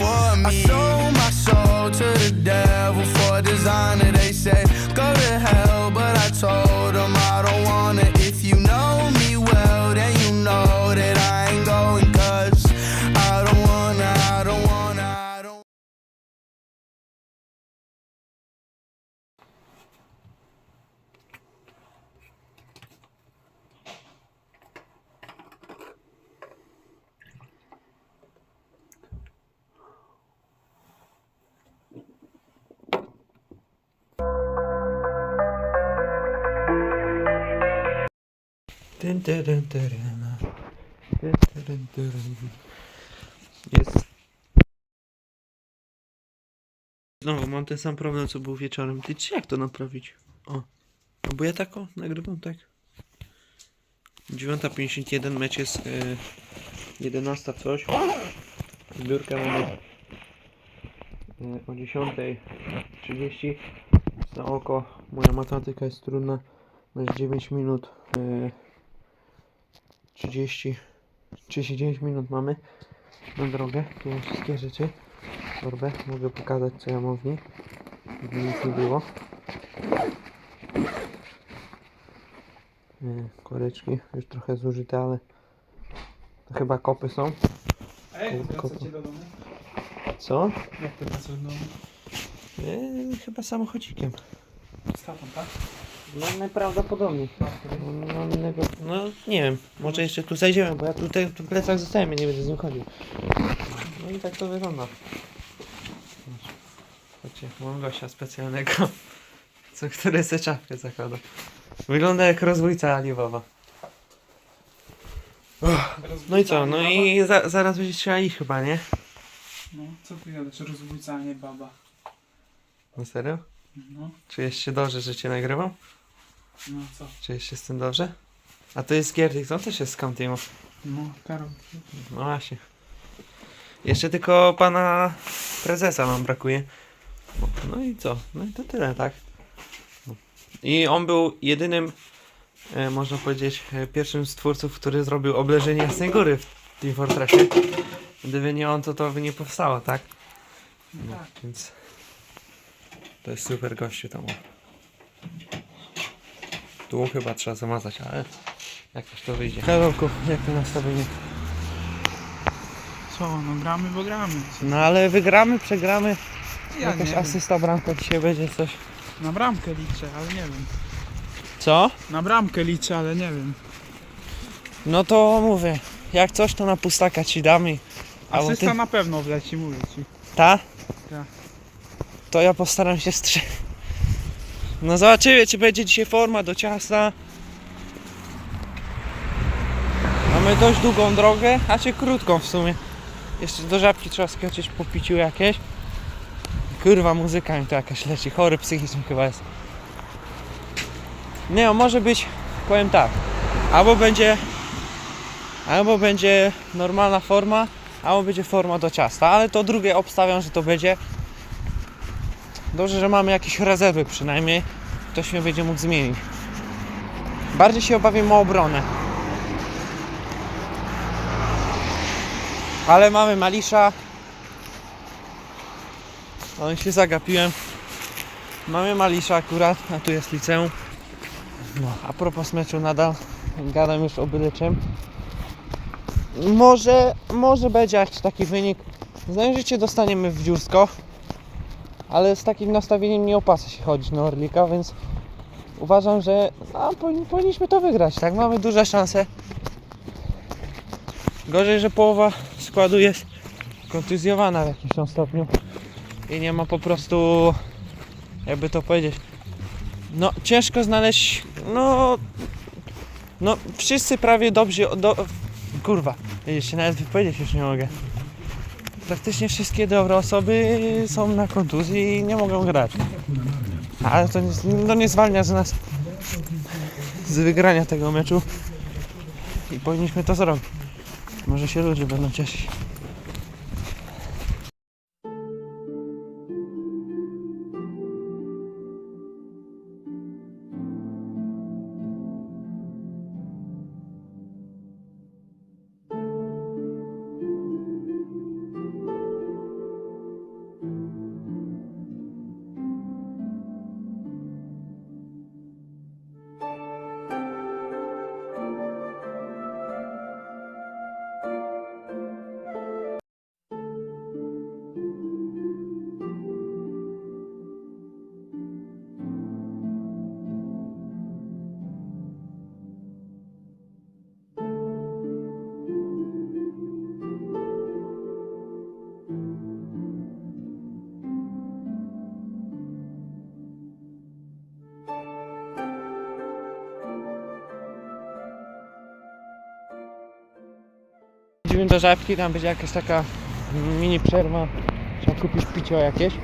for me. Jest. Znowu mam ten sam problem, co był wieczorem. Ty, czy jak to naprawić? O. No bo ja tak o, nagrywam tak. 9.51, mecz jest yy, 11 coś. Zbiórkę mamy yy, o 10.30. Na oko moja matematyka jest trudna. Masz 9 minut. Yy, 30 39 minut mamy na drogę. Tu mam wszystkie rzeczy. Torbę. Mogę pokazać co ja mam w niej. Żeby nic nie było. Yy, koreczki już trochę zużyte, ale to chyba kopy są. A jak wracacie do domu? Co? Jak ty wracasz do domu? Yy, chyba samochodzikiem. Z tak? No najprawdopodobniej. Na? No, no, innego, no nie wiem, może jeszcze tu zajdziemy, bo ja tutaj w plecach zostałem, ja nie będę z nim chodził. No i tak to wygląda. Chodźcie, mam gościa specjalnego, co który se czapkę zakłada. Wygląda jak rozbójca Alibaba. No i co, no i za, zaraz będzie trzeba iść chyba, nie? No, co ty gadasz? Rozbójca, a nie baba. No serio? No, Czujesz się dobrze, że cię nagrywam? No co? Czujesz się z tym dobrze? A to jest Gierdik, on też jest z Countimu. No, Karol. No właśnie. Jeszcze tylko pana prezesa nam brakuje. No i co? No i to tyle, tak? No. I on był jedynym, e, można powiedzieć, e, pierwszym z twórców, który zrobił obleżenie Jasnej Góry w Team Fortressie. Gdyby nie on, to to by nie powstało, tak? No, tak. więc to jest super gościu tam. Tu chyba trzeba zamazać, ale jakoś to wyjdzie. Karolku, jak to nastawienie? Co? No gramy, bo gramy. No ale wygramy, przegramy. Ja Jakaś nie asysta bramka dzisiaj będzie coś. Na bramkę liczę, ale nie wiem. Co? Na bramkę liczę, ale nie wiem. No to mówię, jak coś to na pustaka ci damy. Albo Asysta ty- na pewno wleci, mówię ci. Ta? Tak. To ja postaram się strzy... No zobaczymy, czy będzie dzisiaj forma do ciasta. Mamy dość długą drogę, a czy krótką w sumie. Jeszcze do żabki trzeba skoczyć po piciu jakieś. Kurwa, muzyka mi to jakaś leci. Chory psychicznie chyba jest. Nie, no, może być, powiem tak. Albo będzie, albo będzie normalna forma, albo będzie forma do ciasta, ale to drugie obstawiam, że to będzie. Dobrze, że mamy jakieś rezerwy przynajmniej. Ktoś mnie będzie mógł zmienić. Bardziej się obawiam o obronę. Ale mamy Malisza. On się zagapiłem. Mamy Malisza akurat, a tu jest liceum. No, a propos meczu nadal gadam już o byle czym. Może, może będzie jakiś taki wynik. Że cię dostaniemy w dziursko. Ale z takim nastawieniem nie opłaca się chodzić na Orlika, więc uważam, że powin- powinniśmy to wygrać, tak? Mamy duże szanse. Gorzej, że połowa składu jest kontuzjowana w jakimś tam stopniu i nie ma po prostu, jakby to powiedzieć, no ciężko znaleźć, no, no wszyscy prawie dobrze, do, kurwa, widzicie, nawet wypowiedzieć już nie mogę. Praktycznie wszystkie dobre osoby są na kontuzji i nie mogą grać. Ale to nie, to nie zwalnia z nas z wygrania tego meczu i powinniśmy to zrobić. Może się ludzie będą cieszyć. Idziemy do żabki, tam będzie jakaś taka mini przerwa. Trzeba kupić picie jakieś.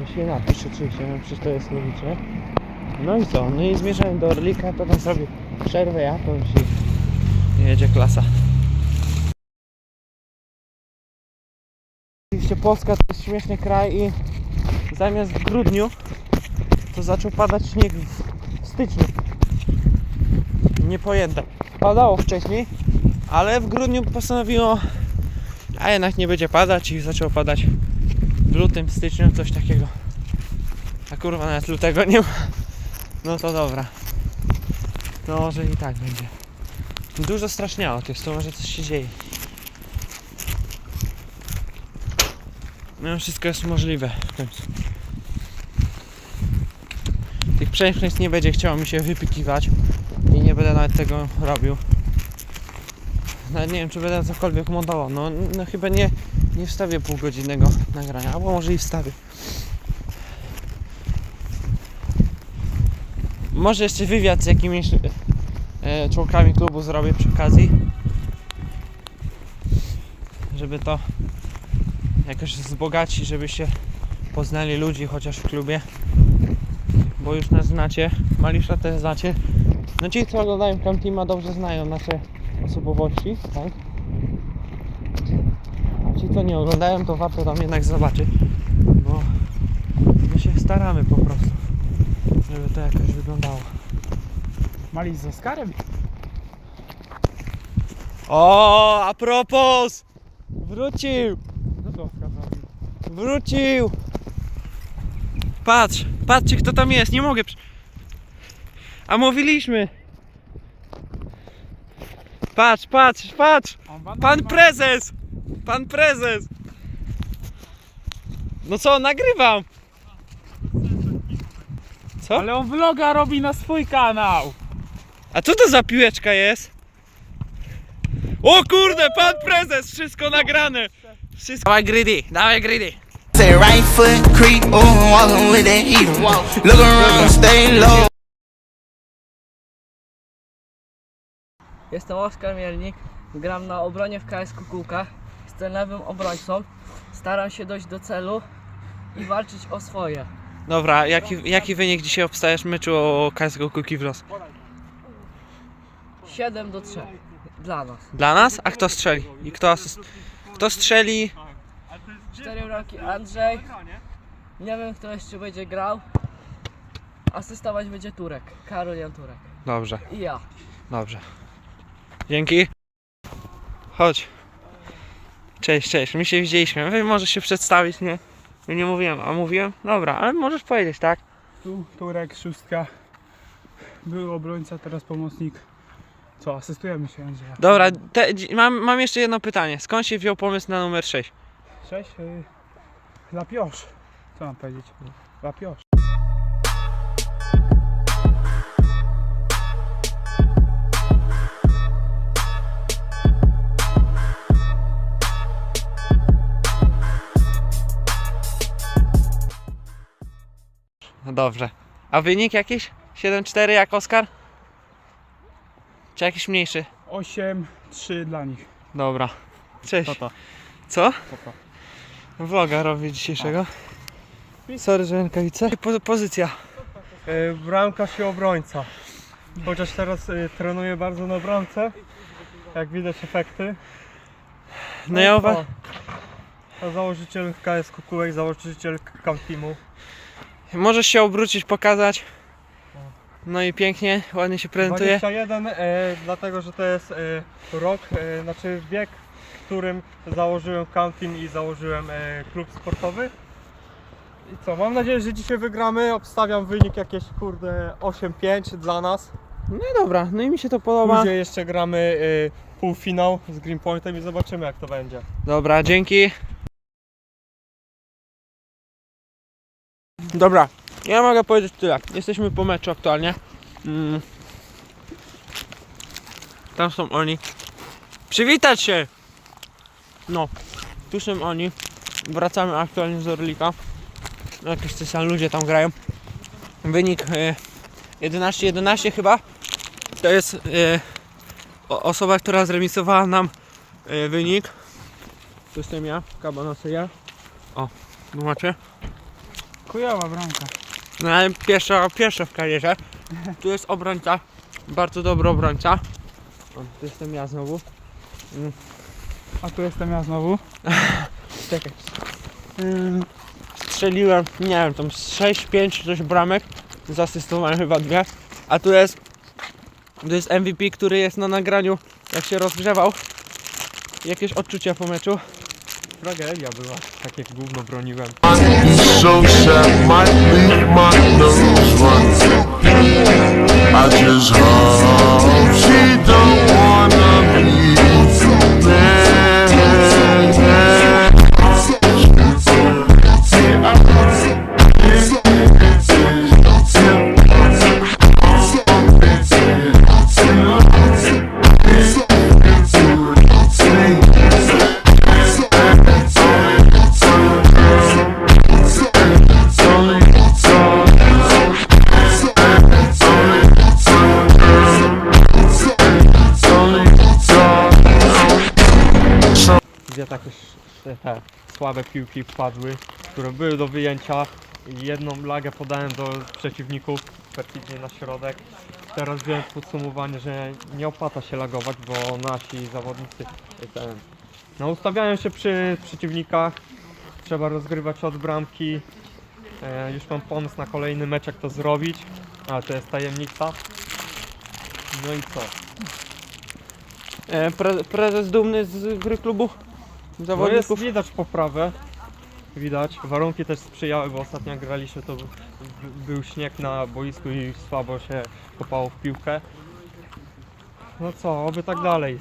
No się napisz oczywiście, no przecież to jest logiczne. No i co? No i zmierzamy do Orlika, to tam sobie przerwę jakąś i jedzie klasa. Oczywiście Polska to jest śmieszny kraj i zamiast w grudniu to zaczął padać śnieg w styczniu. Niepojęte. Padało wcześniej, ale w grudniu postanowiło, a jednak nie będzie padać i zaczęło padać w lutym, styczniu, coś takiego. A kurwa nawet lutego nie ma. No to dobra. To może i tak będzie. Dużo straszniało jest, to może coś się dzieje. No wszystko jest możliwe w końcu. Tych przejść nie będzie chciało mi się wypykiwać i nie będę nawet tego robił. Nawet nie wiem, czy będę cokolwiek montował. No, no chyba nie, nie wstawię półgodzinnego nagrania, albo może i wstawię. Może jeszcze wywiad z jakimiś e, członkami klubu zrobię przy okazji. Żeby to jakoś wzbogacić, żeby się poznali ludzi chociaż w klubie. Bo już nas znacie, Malisza też znacie. No ci, co oglądają Camtima dobrze znają nasze osobowości, tak? Ci, co nie oglądają, to warto tam jednak zobaczyć. Bo my się staramy po prostu, żeby to jakoś wyglądało. Mali z Oskarem? O, a propos! Wrócił! Co to Oskar zrobił? Wrócił! Patrz, patrzcie kto tam jest, nie mogę. przy- A mówiliśmy! Patrz, patrz, patrz! Pan prezes! Pan prezes! No co, nagrywam! Co? Ale on vloga robi na swój kanał! A co to za piłeczka jest? O kurde, pan prezes! Wszystko nagrane! Wszystko... Dawaj greedy, dawaj greedy! Say right foot creep, I'm walking with that heat. Look around, stay low. Jestem Oskar Mielnik, gram na obronie w KS Kukułka. Jestem lewym obrońcą. Staram się dojść do celu i walczyć o swoje. Dobra, jaki, jaki wynik dzisiaj obstajesz w meczu o KSGO Kuki w los? 7 do 3 dla nas. Dla nas? A kto strzeli? I kto asyst... Kto strzeli? 4 bramki Andrzej. Nie wiem kto jeszcze będzie grał. Asystować będzie Turek, Karol Jan Turek. Dobrze, I ja. dobrze. Dzięki. Chodź. Cześć, cześć. My się widzieliśmy. Wy możesz się przedstawić, nie? Ja nie mówiłem, a mówiłem? Dobra, ale możesz powiedzieć, tak? Tu Turek, szóstka. Był obrońca, teraz pomocnik. Co, asystujemy się Andrzeja. Dobra, te, mam, mam jeszcze jedno pytanie. Skąd się wziął pomysł na numer 6? Cześć. Y, Lapiosz. Co mam powiedzieć? Lapiosz. Dobrze. A wynik jakiś? 7-4 jak Oskar? Czy jakiś mniejszy? 8, 3 dla nich. Dobra. Cześć. Co? To. Vloga robię dzisiejszego. Sorry, że rękawice. Po, pozycja. E, Bramkarz i obrońca. Chociaż teraz e, trenuję bardzo na bramce. Jak widać efekty. No ja uwa- A założyciel KS Kukułek, założyciel Camp Teamu. Możesz się obrócić, pokazać. No i pięknie, ładnie się prezentuje. 21, e, dlatego że to jest e, rok, e, znaczy wiek, w którym założyłem Team i założyłem e, klub sportowy. I co, mam nadzieję, że dzisiaj wygramy. Obstawiam wynik jakieś kurde 8-5 dla nas. No i dobra, no i mi się to podoba. Później jeszcze gramy e, półfinał z Greenpointem i zobaczymy jak to będzie. Dobra, dzięki. Dobra, ja mogę powiedzieć tyle. Jesteśmy po meczu aktualnie. Mm. Tam są oni. Przywitać się! No, tu są oni. Wracamy aktualnie z Orlika. Jakieś te ludzie tam grają. Wynik e, 11-11 chyba. To jest o- osoba, która zremisowała nam e, wynik. Tu jestem ja, kabanosy ja. O, tu macie. Chujowa bramka. No ale pierwsza, pierwsza w karierze. Tu jest obrońca. Bardzo dobry obrońca. O, tu jestem ja znowu. A tu jestem ja znowu. Czekaj. Ym, Strzeliłem, nie wiem, tam 6-5 czy coś bramek. Zasystowałem chyba dwie. A tu jest. Tu jest MVP, który jest na nagraniu, jak się rozgrzewał. Jakieś odczucia po meczu. Tragedia była, takie gówno broniłem. so. I just hope she don't wanna słabe piłki wpadły, które były do wyjęcia. Jedną lagę podałem do przeciwników, perfidnie na środek. Teraz wziąłem podsumowanie, że nie opłaca się lagować, bo nasi zawodnicy ten, no, ustawiają się przy przeciwnikach. Trzeba rozgrywać od bramki. E, już mam pomysł na kolejny mecz, jak to zrobić, ale to jest tajemnica. No i co? E, pre, prezes dumny z gry klubu No jest zawodników. widać poprawę. Widać. Warunki też sprzyjały, bo ostatnio jak graliśmy to b- był śnieg na boisku i słabo się kopało w piłkę. No co, oby tak dalej.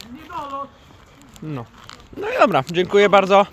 No. No i dobra, dziękuję bardzo.